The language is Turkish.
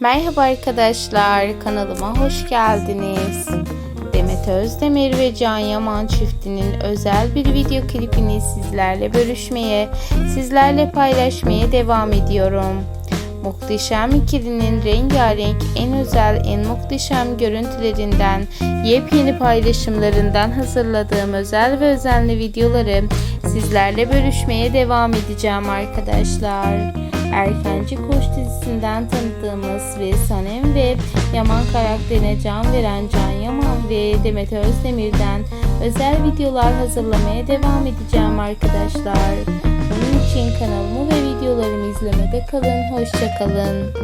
Merhaba arkadaşlar, kanalıma hoş geldiniz. Demet Özdemir ve Can Yaman çiftinin özel bir video klipini sizlerle bölüşmeye, sizlerle paylaşmaya devam ediyorum. Muhteşem ikilinin rengarenk, en özel, en muhteşem görüntülerinden, yepyeni paylaşımlarından hazırladığım özel ve özenli videoları sizlerle bölüşmeye devam edeceğim arkadaşlar. Erkenci Koç dizisinden tanıdığımız ve Sanem ve Yaman karakterine can veren Can Yaman ve Demet Özdemir'den özel videolar hazırlamaya devam edeceğim arkadaşlar. Bunun için kanalımı ve videolarımı izlemede kalın. Hoşçakalın.